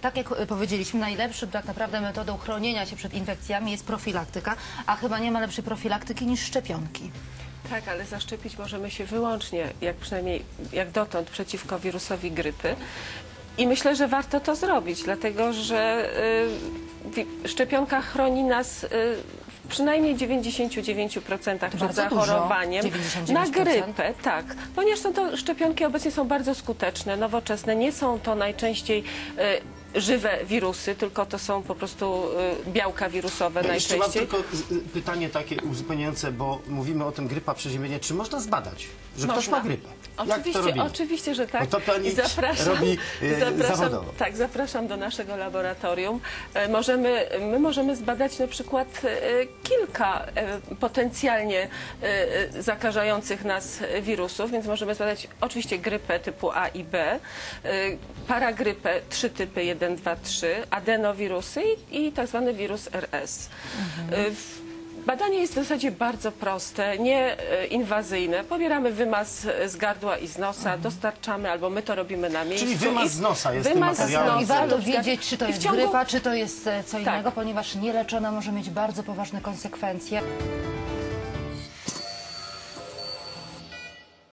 tak jak e, powiedzieliśmy, najlepszą tak naprawdę metodą chronienia się przed infekcjami jest profilaktyka, a chyba nie ma lepszej profilaktyki niż szczepionki. Tak, ale zaszczepić możemy się wyłącznie, jak przynajmniej jak dotąd, przeciwko wirusowi grypy. I myślę, że warto to zrobić, dlatego że y, szczepionka chroni nas y, w przynajmniej 99% przed zachorowaniem dużo, na 99%. grypę. Tak, ponieważ są to szczepionki obecnie są bardzo skuteczne, nowoczesne. Nie są to najczęściej y, żywe wirusy, tylko to są po prostu y, białka wirusowe jeszcze mam najczęściej. tylko y, pytanie takie uzupełniające, bo mówimy o tym grypa, przeziębienie. Czy można zbadać, że ktoś Można. ma grypę? Jak Oczywiście, to robimy? oczywiście, że tak. Bo to pani robi, e, zawodowo. Tak, zapraszam do naszego laboratorium. E, Możemy, my możemy zbadać na przykład e, kilka e, potencjalnie e, e, zakażających nas wirusów, więc możemy zbadać oczywiście grypę typu A i B, e, paragrypę, trzy typy 1, 2, 3, adenowirusy i, i tak zwany wirus RS. E, w- Badanie jest w zasadzie bardzo proste, nieinwazyjne. Pobieramy wymaz z gardła i z nosa, dostarczamy albo my to robimy na miejscu. Czyli wymaz I- z nosa jest tym wymaz z materiałem. I warto wiedzieć, czy to jest ciągu- grypa, czy to jest e, co Tak. innego, ponieważ nieleczona może mieć bardzo poważne konsekwencje.